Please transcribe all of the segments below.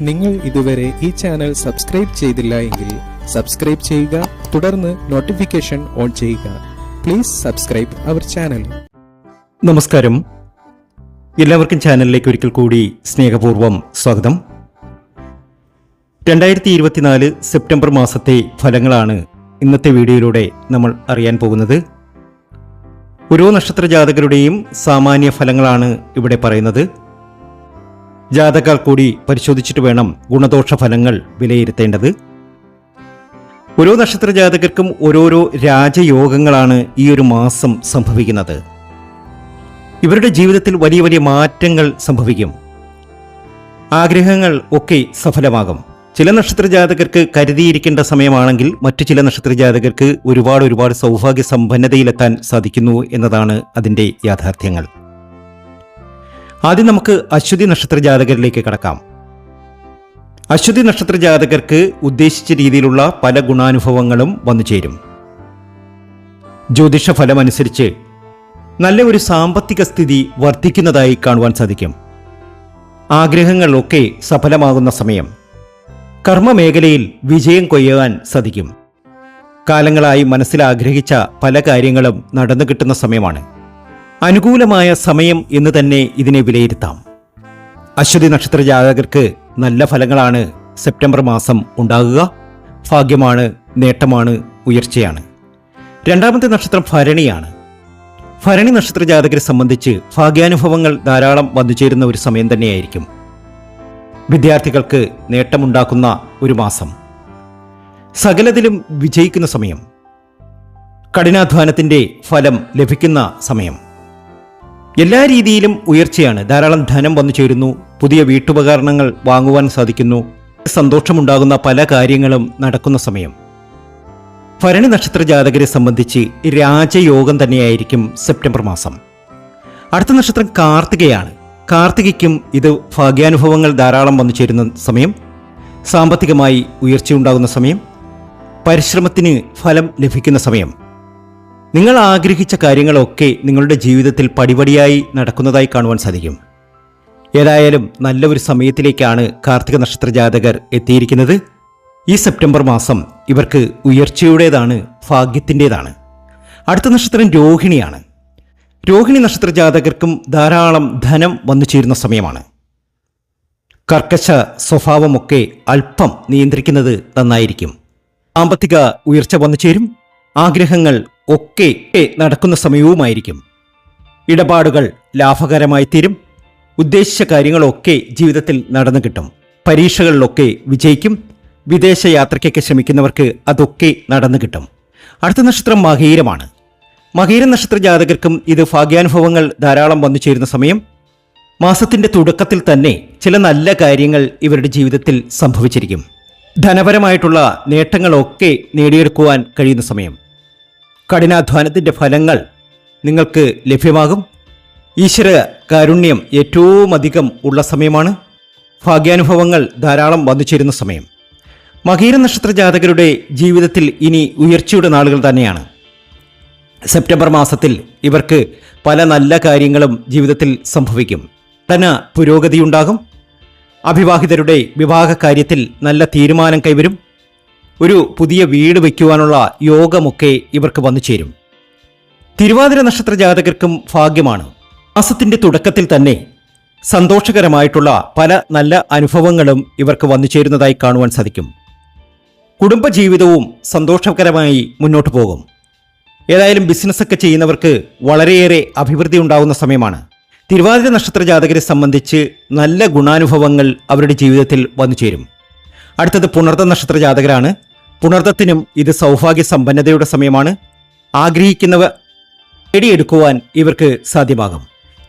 നിങ്ങൾ ഇതുവരെ ഈ ചാനൽ സബ്സ്ക്രൈബ് ചെയ്തില്ല എങ്കിൽ സബ്സ്ക്രൈബ് ചെയ്യുക തുടർന്ന് നോട്ടിഫിക്കേഷൻ ഓൺ ചെയ്യുക. പ്ലീസ് സബ്സ്ക്രൈബ് അവർ ചാനൽ നമസ്കാരം. എല്ലാവർക്കും ചാനലിലേക്ക് ഒരിക്കൽ കൂടി സ്നേഹപൂർവം സ്വാഗതം. രണ്ടായിരത്തി ഇരുപത്തിനാല് സെപ്റ്റംബർ മാസത്തെ ഫലങ്ങളാണ് ഇന്നത്തെ വീഡിയോയിലൂടെ നമ്മൾ അറിയാൻ പോകുന്നത്. ഓരോ നക്ഷത്ര ജാതകരുടെയും സാമാന്യ ഫലങ്ങളാണ് ഇവിടെ പറയുന്നത്. ജാതകർ കൂടി പരിശോധിച്ചിട്ട് വേണം ഗുണദോഷ ഫലങ്ങൾ വിലയിരുത്തേണ്ടത്. ഓരോ നക്ഷത്ര ജാതകർക്കും ഓരോരോ രാജയോഗങ്ങളാണ് ഈ ഒരു മാസം സംഭവിക്കുന്നത്. ഇവരുടെ ജീവിതത്തിൽ വലിയ വലിയ മാറ്റങ്ങൾ സംഭവിക്കും. ആഗ്രഹങ്ങൾ ഒക്കെ സഫലമാകും. ചില നക്ഷത്ര ജാതകർക്ക് കരുതിയിരിക്കേണ്ട സമയമാണെങ്കിൽ മറ്റു ചില നക്ഷത്ര ജാതകർക്ക് ഒരുപാട് ഒരുപാട് സൗഭാഗ്യ സമ്പന്നതയിലെത്താൻ സാധിക്കുന്നു എന്നതാണ് അതിന്റെ യാഥാർത്ഥ്യങ്ങൾ. ആദ്യം നമുക്ക് അശ്വതി നക്ഷത്ര ജാതകരിലേക്ക് കടക്കാം. അശ്വതി നക്ഷത്ര ജാതകർക്ക് ഉദ്ദേശിച്ച രീതിയിലുള്ള പല ഗുണാനുഭവങ്ങളും വന്നു ചേരും. ജ്യോതിഷ ഫലമനുസരിച്ച് നല്ല ഒരു സാമ്പത്തിക സ്ഥിതി വർദ്ധിക്കുന്നതായി കാണുവാൻ സാധിക്കും. ആഗ്രഹങ്ങളൊക്കെ സഫലമാകുന്ന സമയം. കർമ്മമേഖലയിൽ വിജയം കൊയ്യുവാൻ സാധിക്കും. കാലങ്ങളായി മനസ്സിൽ ആഗ്രഹിച്ച പല കാര്യങ്ങളും നടന്നു കിട്ടുന്ന സമയമാണ്. അനുകൂലമായ സമയം എന്ന് തന്നെ ഇതിനെ വിലയിരുത്താം. അശ്വതി നക്ഷത്ര ജാതകർക്ക് നല്ല ഫലങ്ങളാണ് സെപ്റ്റംബർ മാസം ഉണ്ടാകുക. ഭാഗ്യമാണ് നേട്ടമാണ് ഉയർച്ചയാണ്. രണ്ടാമത്തെ നക്ഷത്രം ഭരണിയാണ്. ഭരണി നക്ഷത്ര ജാതകരെ സംബന്ധിച്ച് ഭാഗ്യാനുഭവങ്ങൾ ധാരാളം വന്നുചേരുന്ന ഒരു സമയം തന്നെയായിരിക്കും. വിദ്യാർത്ഥികൾക്ക് നേട്ടമുണ്ടാക്കുന്ന ഒരു മാസം. സകലതിലും വിജയിക്കുന്ന സമയം. കഠിനാധ്വാനത്തിന്റെ ഫലം ലഭിക്കുന്ന സമയം. എല്ലാ രീതിയിലും ഉയർച്ചയാണ് ധാരാളം ധനം വന്നു ചേരുന്നു. പുതിയ വീട്ടുപകരണങ്ങൾ വാങ്ങുവാൻ സാധിക്കുന്നു. സന്തോഷമുണ്ടാകുന്ന പല കാര്യങ്ങളും നടക്കുന്ന സമയം. ഭരണി നക്ഷത്ര ജാതകരെ സംബന്ധിച്ച് രാജയോഗം തന്നെയായിരിക്കും സെപ്റ്റംബർ മാസം. അടുത്ത നക്ഷത്രം കാർത്തികയാണ്. കാർത്തികയ്ക്കും ഇത് ഭാഗ്യാനുഭവങ്ങൾ ധാരാളം വന്നു ചേരുന്ന സമയം സാമ്പത്തികമായി ഉയർച്ചയുണ്ടാകുന്ന സമയം പരിശ്രമത്തിന് ഫലം ലഭിക്കുന്ന സമയം. നിങ്ങൾ ആഗ്രഹിച്ച കാര്യങ്ങളൊക്കെ നിങ്ങളുടെ ജീവിതത്തിൽ പടിപടിയായി നടക്കുന്നതായി കാണുവാൻ സാധിക്കും. ഏതായാലും നല്ലൊരു സമയത്തിലേക്കാണ് കാർത്തിക നക്ഷത്ര ജാതകർ എത്തിയിരിക്കുന്നത്. ഈ സെപ്റ്റംബർ മാസം ഇവർക്ക് ഉയർച്ചയുടേതാണ് ഭാഗ്യത്തിന്റെതാണ്. അടുത്ത നക്ഷത്രം രോഹിണിയാണ്. രോഹിണി നക്ഷത്ര ജാതകർക്കും ധാരാളം ധനം വന്നു ചേരുന്ന സമയമാണ്. കർക്കശ സ്വഭാവമൊക്കെ അല്പം നിയന്ത്രിക്കുന്നത് നന്നായിരിക്കും. സാമ്പത്തിക ഉയർച്ച വന്നു ചേരും. ആഗ്രഹങ്ങൾ ഒക്കെ നടക്കുന്ന സമയവുമായിരിക്കും. ഇടപാടുകൾ ലാഭകരമായി തീരും. ഉദ്ദേശിച്ച കാര്യങ്ങളൊക്കെ ജീവിതത്തിൽ നടന്നു കിട്ടും. പരീക്ഷകളിലൊക്കെ വിജയിക്കും. വിദേശ യാത്രയ്ക്കൊക്കെ ശ്രമിക്കുന്നവർക്ക് അതൊക്കെ നടന്നു കിട്ടും. അടുത്ത നക്ഷത്രം മകീരമാണ് മകീര നക്ഷത്ര ജാതകർക്കും ഇത് ഭാഗ്യാനുഭവങ്ങൾ ധാരാളം വന്നു ചേരുന്ന സമയം. മാസത്തിന്റെ തുടക്കത്തിൽ തന്നെ ചില നല്ല കാര്യങ്ങൾ ഇവരുടെ ജീവിതത്തിൽ സംഭവിച്ചിരിക്കും. ധനപരമായിട്ടുള്ള നേട്ടങ്ങളൊക്കെ നേടിയെടുക്കുവാൻ കഴിയുന്ന സമയം. കഠിനാധ്വാനത്തിന്റെ ഫലങ്ങൾ നിങ്ങൾക്ക് ലഭ്യമാകും. ഈശ്വര കാരുണ്യം ഏറ്റവും അധികം ഉള്ള സമയമാണ്. ഭാഗ്യാനുഭവങ്ങൾ ധാരാളം വന്നു ചേരുന്ന സമയം. മകീര നക്ഷത്ര ജാതകരുടെ ജീവിതത്തിൽ ഇനി ഉയർച്ചയുടെ നാളുകൾ തന്നെയാണ്. സെപ്റ്റംബർ മാസത്തിൽ ഇവർക്ക് പല നല്ല കാര്യങ്ങളും ജീവിതത്തിൽ സംഭവിക്കും. പഠന പുരോഗതിയുണ്ടാകും. അവിവാഹിതരുടെ വിവാഹ കാര്യത്തിൽ നല്ല തീരുമാനം കൈവരും. ഒരു പുതിയ വീട് വയ്ക്കുവാനുള്ള യോഗമൊക്കെ ഇവർക്ക് വന്നു ചേരും. തിരുവാതിര നക്ഷത്ര ജാതകർക്കും ഭാഗ്യമാണ്. മാസത്തിന്റെ തുടക്കത്തിൽ തന്നെ സന്തോഷകരമായിട്ടുള്ള പല നല്ല അനുഭവങ്ങളും ഇവർക്ക് വന്നു ചേരുന്നതായി കാണുവാൻ സാധിക്കും. കുടുംബജീവിതവും സന്തോഷകരമായി മുന്നോട്ടു പോകും. ഏതായാലും ബിസിനസ്സൊക്കെ ചെയ്യുന്നവർക്ക് വളരെയേറെ അഭിവൃദ്ധി ഉണ്ടാകുന്ന സമയമാണ്. തിരുവാതിര നക്ഷത്ര ജാതകരെ സംബന്ധിച്ച് നല്ല ഗുണാനുഭവങ്ങൾ അവരുടെ ജീവിതത്തിൽ വന്നു ചേരും. അടുത്തത് പുണർത്ത നക്ഷത്ര ജാതകരാണ് പുണർത്തത്തിനും ഇത് സൗഭാഗ്യ സമ്പന്നതയുടെ സമയമാണ്. ആഗ്രഹിക്കുന്നവ നേടിയെടുക്കുവാൻ ഇവർക്ക് സാധ്യമാകും.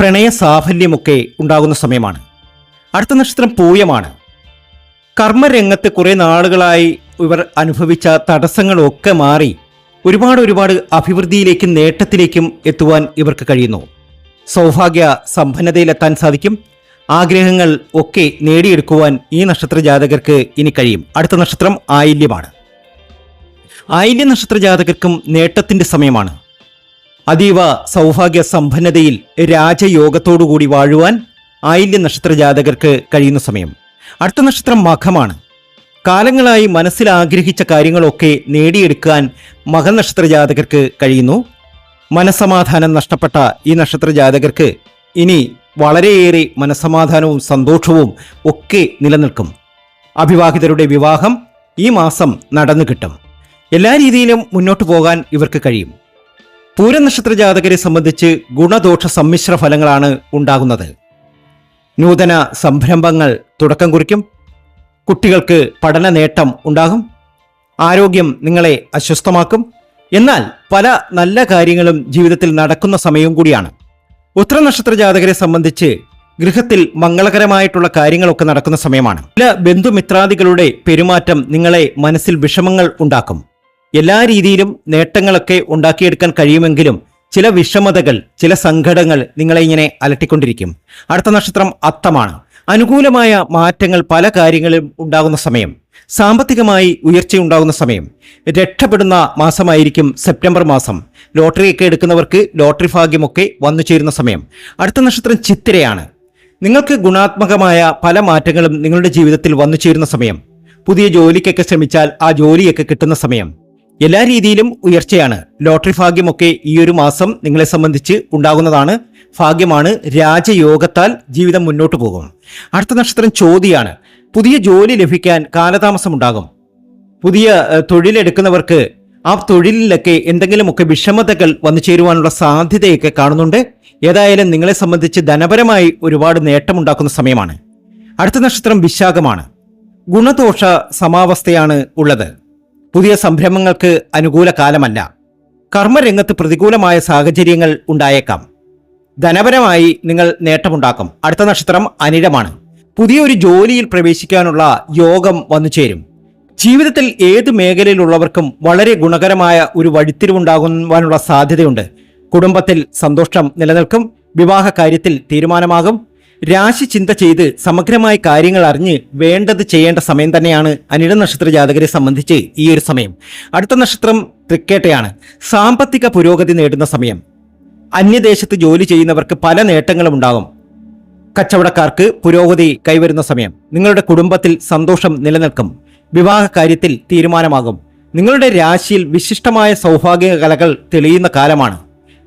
പ്രണയ സാഫല്യമൊക്കെ ഉണ്ടാകുന്ന സമയമാണ്. അടുത്ത നക്ഷത്രം പൂയമാണ്. കർമ്മരംഗത്ത് കുറേ നാളുകളായി ഇവർ അനുഭവിച്ച തടസ്സങ്ങളൊക്കെ മാറി ഒരുപാട് ഒരുപാട് അഭിവൃദ്ധിയിലേക്കും നേട്ടത്തിലേക്കും എത്തുവാൻ ഇവർക്ക് കഴിയുന്നു. സൗഭാഗ്യ സമ്പന്നതയിലെത്താൻ സാധിക്കും. ആഗ്രഹങ്ങൾ ഒക്കെ നേടിയെടുക്കുവാൻ ഈ നക്ഷത്ര ജാതകർക്ക് ഇനി കഴിയും. അടുത്ത നക്ഷത്രം ആയില്യമാണ്. ആയില്യ നക്ഷത്ര ജാതകർക്കും നേട്ടത്തിന്റെ സമയമാണ്. അതീവ സൗഭാഗ്യ സമ്പന്നതയിൽ രാജയോഗത്തോടുകൂടി വാഴുവാൻ ആയില്യ നക്ഷത്ര ജാതകർക്ക് കഴിയുന്ന സമയം. അടുത്ത നക്ഷത്രം മഖമാണ്. കാലങ്ങളായി മനസ്സിൽ ആഗ്രഹിച്ച കാര്യങ്ങളൊക്കെ നേടിയെടുക്കാൻ മകനക്ഷത്ര ജാതകർക്ക് കഴിയുന്നു. മനസമാധാനം നഷ്ടപ്പെട്ട ഈ നക്ഷത്ര ജാതകർക്ക് ഇനി വളരെയേറെ മനസമാധാനവും സന്തോഷവും ഒക്കെ നിലനിൽക്കും. അവിവാഹിതരുടെ വിവാഹം ഈ മാസം നടന്നു കിട്ടും. എല്ലാ രീതിയിലും മുന്നോട്ട് പോകാൻ ഇവർക്ക് കഴിയും. പൂരനക്ഷത്ര ജാതകരെ സംബന്ധിച്ച് ഗുണദോഷ സമ്മിശ്ര ഫലങ്ങളാണ് ഉണ്ടാകുന്നത്. നൂതന സംരംഭങ്ങൾ തുടക്കം കുറിക്കും. കുട്ടികൾക്ക് പഠന നേട്ടം ഉണ്ടാകും. ആരോഗ്യം നിങ്ങളെ അസ്വസ്ഥമാക്കും. എന്നാൽ പല നല്ല കാര്യങ്ങളും ജീവിതത്തിൽ നടക്കുന്ന സമയവും കൂടിയാണ്. ഉത്തരനക്ഷത്ര ജാതകരെ സംബന്ധിച്ച് ഗൃഹത്തിൽ മംഗളകരമായിട്ടുള്ള കാര്യങ്ങളൊക്കെ നടക്കുന്ന സമയമാണ്. ചില ബന്ധുമിത്രാദികളുടെ പെരുമാറ്റം നിങ്ങളെ മനസ്സിൽ വിഷമങ്ങൾ ഉണ്ടാക്കും. എല്ലാ രീതിയിലും നേട്ടങ്ങളൊക്കെ ഉണ്ടാക്കിയെടുക്കാൻ കഴിയുമെങ്കിലും ചില വിഷമതകൾ ചില സങ്കടങ്ങൾ നിങ്ങളെ ഇങ്ങനെ അലട്ടിക്കൊണ്ടിരിക്കും. അടുത്ത നക്ഷത്രം അത്തമാണ്. അനുകൂലമായ മാറ്റങ്ങൾ പല കാര്യങ്ങളും ഉണ്ടാകുന്ന സമയം സാമ്പത്തികമായി ഉയർച്ചയുണ്ടാകുന്ന സമയം. രക്ഷപ്പെടുന്ന മാസമായിരിക്കും സെപ്റ്റംബർ മാസം. ലോട്ടറിയൊക്കെ എടുക്കുന്നവർക്ക് ലോട്ടറി ഭാഗ്യമൊക്കെ വന്നു ചേരുന്ന സമയം. അടുത്ത നക്ഷത്രം ചിത്തിരയാണ്. നിങ്ങൾക്ക് ഗുണാത്മകമായ പല മാറ്റങ്ങളും നിങ്ങളുടെ ജീവിതത്തിൽ വന്നു ചേരുന്ന സമയം. പുതിയ ജോലിക്കൊക്കെ ശ്രമിച്ചാൽ ആ ജോലിയൊക്കെ കിട്ടുന്ന സമയം. എല്ലാ രീതിയിലും ഉയർച്ചയാണ്. ലോട്ടറി ഭാഗ്യമൊക്കെ ഈ ഒരു മാസം നിങ്ങളെ സംബന്ധിച്ച് ഉണ്ടാകുന്നതാണ്. ഭാഗ്യമാണ് രാജയോഗത്താൽ ജീവിതം മുന്നോട്ട് പോകും. അടുത്ത നക്ഷത്രം ചോതിയാണ്. പുതിയ ജോലി ലഭിക്കാൻ കാലതാമസമുണ്ടാകും. പുതിയ തൊഴിലെടുക്കുന്നവർക്ക് ആ തൊഴിലിലൊക്കെ എന്തെങ്കിലുമൊക്കെ വിഷമതകൾ വന്നു ചേരുവാനുള്ള സാധ്യതയൊക്കെ കാണുന്നുണ്ട്. ഏതായാലും നിങ്ങളെ സംബന്ധിച്ച് ധനപരമായി ഒരുപാട് നേട്ടമുണ്ടാക്കുന്ന സമയമാണ്. അടുത്ത നക്ഷത്രം വിശാഖമാണ്. ഗുണദോഷ സമാവസ്ഥയാണ് ഉള്ളത്. പുതിയ സംരംഭങ്ങൾക്ക് അനുകൂല കാലമല്ല. കർമ്മരംഗത്ത് പ്രതികൂലമായ സാഹചര്യങ്ങൾ ഉണ്ടായേക്കാം. ധനപരമായി നിങ്ങൾ നേട്ടമുണ്ടാക്കും. അടുത്ത നക്ഷത്രം അനിഴമാണ് പുതിയൊരു ജോലിയിൽ പ്രവേശിക്കാനുള്ള യോഗം വന്നു ചേരും. ജീവിതത്തിൽ ഏത് മേഖലയിലുള്ളവർക്കും വളരെ ഗുണകരമായ ഒരു വഴിത്തിരിവുണ്ടാകുവാനുള്ള സാധ്യതയുണ്ട്. കുടുംബത്തിൽ സന്തോഷം നിലനിൽക്കും വിവാഹ കാര്യത്തിൽ തീരുമാനമാകും. രാശി ചിന്ത ചെയ്ത് സമഗ്രമായി കാര്യങ്ങൾ അറിഞ്ഞ് വേണ്ടത് ചെയ്യേണ്ട സമയം തന്നെയാണ് അനിഴ നക്ഷത്ര ജാതകരെ സംബന്ധിച്ച് ഈ ഒരു സമയം. അടുത്ത നക്ഷത്രം തൃക്കേട്ടയാണ്. സാമ്പത്തിക പുരോഗതി നേടുന്ന സമയം. അന്യദേശത്ത് ജോലി ചെയ്യുന്നവർക്ക് പല നേട്ടങ്ങളും ഉണ്ടാകും. കച്ചവടക്കാർക്ക് പുരോഗതി കൈവരുന്ന സമയം. നിങ്ങളുടെ കുടുംബത്തിൽ സന്തോഷം നിലനിൽക്കും. വിവാഹ കാര്യത്തിൽ തീരുമാനമാകും. നിങ്ങളുടെ രാശിയിൽ വിശിഷ്ടമായ സൗഭാഗ്യ കലകൾ തെളിയുന്ന കാലമാണ്.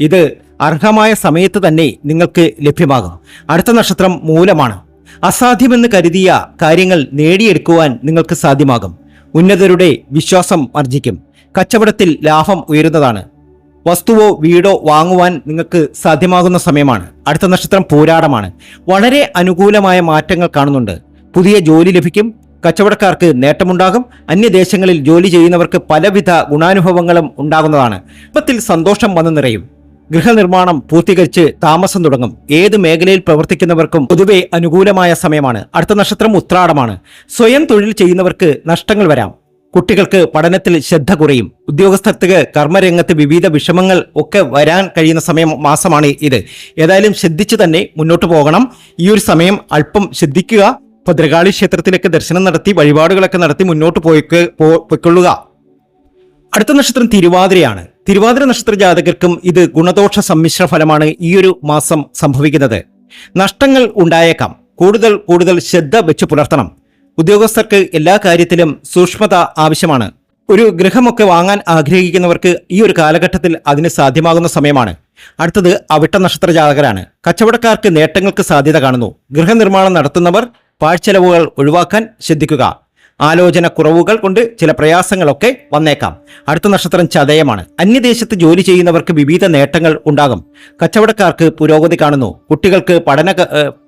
ഇത് അർഹമായ സമയത്ത് തന്നെ നിങ്ങൾക്ക് ലഭ്യമാകും. അടുത്ത നക്ഷത്രം മൂലമാണ്. അസാധ്യമെന്ന് കരുതിയ കാര്യങ്ങൾ നേടിയെടുക്കുവാൻ നിങ്ങൾക്ക് സാധ്യമാകും. ഉന്നതരുടെ വിശ്വാസം അർജിക്കും കച്ചവടത്തിൽ ലാഭം ഉയരുന്നതാണ്. വസ്തുവോ വീടോ വാങ്ങുവാൻ നിങ്ങൾക്ക് സാധ്യമാകുന്ന സമയമാണ്. അടുത്ത നക്ഷത്രം പോരാടമാണ്. വളരെ അനുകൂലമായ മാറ്റങ്ങൾ കാണുന്നുണ്ട്. പുതിയ ജോലി ലഭിക്കും. കച്ചവടക്കാർക്ക് നേട്ടമുണ്ടാകും. അന്യദേശങ്ങളിൽ ജോലി ചെയ്യുന്നവർക്ക് പലവിധ ഗുണാനുഭവങ്ങളും ഉണ്ടാകുന്നതാണ്. കുടുംബത്തിൽ സന്തോഷം വന്നു നിറയും. ഗൃഹനിർമ്മാണം പൂർത്തീകരിച്ച് താമസം തുടങ്ങും. ഏത് മേഖലയിൽ പ്രവർത്തിക്കുന്നവർക്കും പൊതുവെ അനുകൂലമായ സമയമാണ്. അടുത്ത നക്ഷത്രം ഉത്രാടമാണ്. സ്വയം തൊഴിൽ ചെയ്യുന്നവർക്ക് നഷ്ടങ്ങൾ വരാം. കുട്ടികൾക്ക് പഠനത്തിൽ ശ്രദ്ധ കുറയും. ഉദ്യോഗസ്ഥർക്ക് കർമ്മരംഗത്ത് വിവിധ വിഷമങ്ങൾ ഒക്കെ വരാൻ കഴിയുന്ന സമയം മാസമാണ് ഇത്. ഏതായാലും ശ്രദ്ധിച്ചു തന്നെ മുന്നോട്ട് പോകണം. ഈ ഒരു സമയം അല്പം ശ്രദ്ധിക്കുക. ഭദ്രകാളി ക്ഷേത്രത്തിലേക്ക് ദർശനം നടത്തി വഴിപാടുകളൊക്കെ നടത്തി മുന്നോട്ട് പോയിക്ക് പോയിക്കൊള്ളുക. അടുത്ത നക്ഷത്രം തിരുവാതിരയാണ്. തിരുവാതിര നക്ഷത്ര ജാതകർക്കും ഇത് ഗുണദോഷ സമ്മിശ്ര ഫലമാണ് ഈ ഒരു മാസം സംഭവിക്കുന്നത്. നഷ്ടങ്ങൾ ഉണ്ടായേക്കാം. കൂടുതൽ കൂടുതൽ ശ്രദ്ധ വെച്ച് പുലർത്തണം. ഉദ്യോഗസ്ഥർക്ക് എല്ലാ കാര്യത്തിലും സൂക്ഷ്മത ആവശ്യമാണ്. ഒരു ഗൃഹമൊക്കെ വാങ്ങാൻ ആഗ്രഹിക്കുന്നവർക്ക് ഈ ഒരു കാലഘട്ടത്തിൽ അതിന് സാധ്യമാകുന്ന സമയമാണ്. അടുത്തത് അവിട്ട നക്ഷത്ര ജാതകരാണ്. കച്ചവടക്കാർക്ക് നേട്ടങ്ങൾക്ക് സാധ്യത കാണുന്നു. ഗൃഹനിർമ്മാണം നടത്തുന്നവർ പാഴ്ചെലവുകൾ ഒഴിവാക്കാൻ ശ്രദ്ധിക്കുക. ആലോചന കുറവുകൾ കൊണ്ട് ചില പ്രയാസങ്ങളൊക്കെ വന്നേക്കാം. അടുത്ത നക്ഷത്രം ചതയമാണ്. അന്യദേശത്ത് ജോലി ചെയ്യുന്നവർക്ക് വിവിധ നേട്ടങ്ങൾ ഉണ്ടാകും. കച്ചവടക്കാർക്ക് പുരോഗതി കാണുന്നു. കുട്ടികൾക്ക് പഠന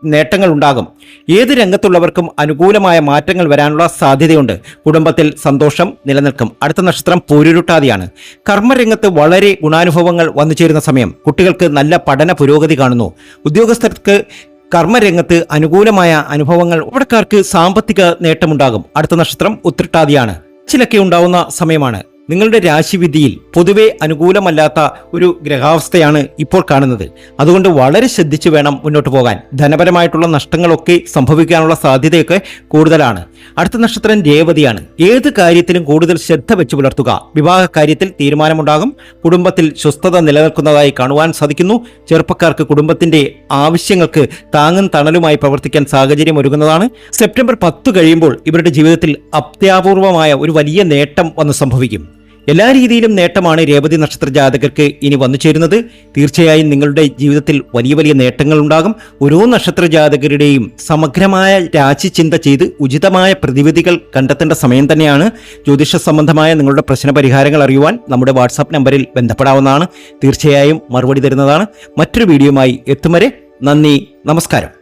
നേട്ടങ്ങൾ ഉണ്ടാകും. ഏത് രംഗത്തുള്ളവർക്കും അനുകൂലമായ മാറ്റങ്ങൾ വരാനുള്ള സാധ്യതയുണ്ട്. കുടുംബത്തിൽ സന്തോഷം നിലനിൽക്കും. അടുത്ത നക്ഷത്രം പൂരുരുട്ടാതിയാണ്. കർമ്മരംഗത്ത് വളരെ ഗുണാനുഭവങ്ങൾ വന്നു ചേരുന്ന സമയം. കുട്ടികൾക്ക് നല്ല പഠന പുരോഗതി കാണുന്നു. ഉദ്യോഗസ്ഥർക്ക് കർമ്മരംഗത്ത് അനുകൂലമായ അനുഭവങ്ങൾ ഇവിടക്കാർക്ക് സാമ്പത്തിക നേട്ടമുണ്ടാകും. അടുത്ത നക്ഷത്രം ഉത്രട്ടാതിയാണ്. ചിലൊക്കെ ഉണ്ടാവുന്ന സമയമാണ്. നിങ്ങളുടെ രാശിവിധിയിൽ പൊതുവെ അനുകൂലമല്ലാത്ത ഒരു ഗ്രഹാവസ്ഥയാണ് ഇപ്പോൾ കാണുന്നത്. അതുകൊണ്ട് വളരെ ശ്രദ്ധിച്ചു വേണം മുന്നോട്ട് പോകാൻ. ധനപരമായിട്ടുള്ള നഷ്ടങ്ങളൊക്കെ സംഭവിക്കാനുള്ള സാധ്യതയൊക്കെ കൂടുതലാണ്. അടുത്ത നക്ഷത്രം രേവതിയാണ്. ഏത് കാര്യത്തിലും കൂടുതൽ ശ്രദ്ധ വെച്ച് പുലർത്തുക. വിവാഹ കാര്യത്തിൽ തീരുമാനമുണ്ടാകും. കുടുംബത്തിൽ സ്വസ്ഥത നിലനിൽക്കുന്നതായി കാണുവാൻ സാധിക്കുന്നു. ചെറുപ്പക്കാർക്ക് കുടുംബത്തിന്റെ ആവശ്യങ്ങൾക്ക് താങ്ങും തണലുമായി പ്രവർത്തിക്കാൻ സാഹചര്യം ഒരുങ്ങുന്നതാണ്. സെപ്റ്റംബർ പത്ത് കഴിയുമ്പോൾ ഇവരുടെ ജീവിതത്തിൽ അത്യാപൂർവമായ ഒരു വലിയ നേട്ടം വന്ന് സംഭവിക്കും. എല്ലാ രീതിയിലും നേട്ടമാണ് രേവതി നക്ഷത്ര ജാതകർക്ക് ഇനി വന്നു ചേരുന്നത്. തീർച്ചയായും നിങ്ങളുടെ ജീവിതത്തിൽ വലിയ വലിയ നേട്ടങ്ങൾ ഉണ്ടാകും. ഓരോ നക്ഷത്ര ജാതകരുടെയും സമഗ്രമായ രാശിചിന്ത ചെയ്ത് ഉചിതമായ പ്രതിവിധികൾ കണ്ടെത്തേണ്ട സമയം തന്നെയാണ്. ജ്യോതിഷ സംബന്ധമായ നിങ്ങളുടെ പ്രശ്ന പരിഹാരങ്ങൾ അറിയുവാൻ നമ്മുടെ വാട്സാപ്പ് നമ്പറിൽ ബന്ധപ്പെടാവുന്നതാണ്. തീർച്ചയായും മറുപടി തരുന്നതാണ്. മറ്റൊരു വീഡിയോയുമായി എത്തും വരെ നന്ദി നമസ്കാരം.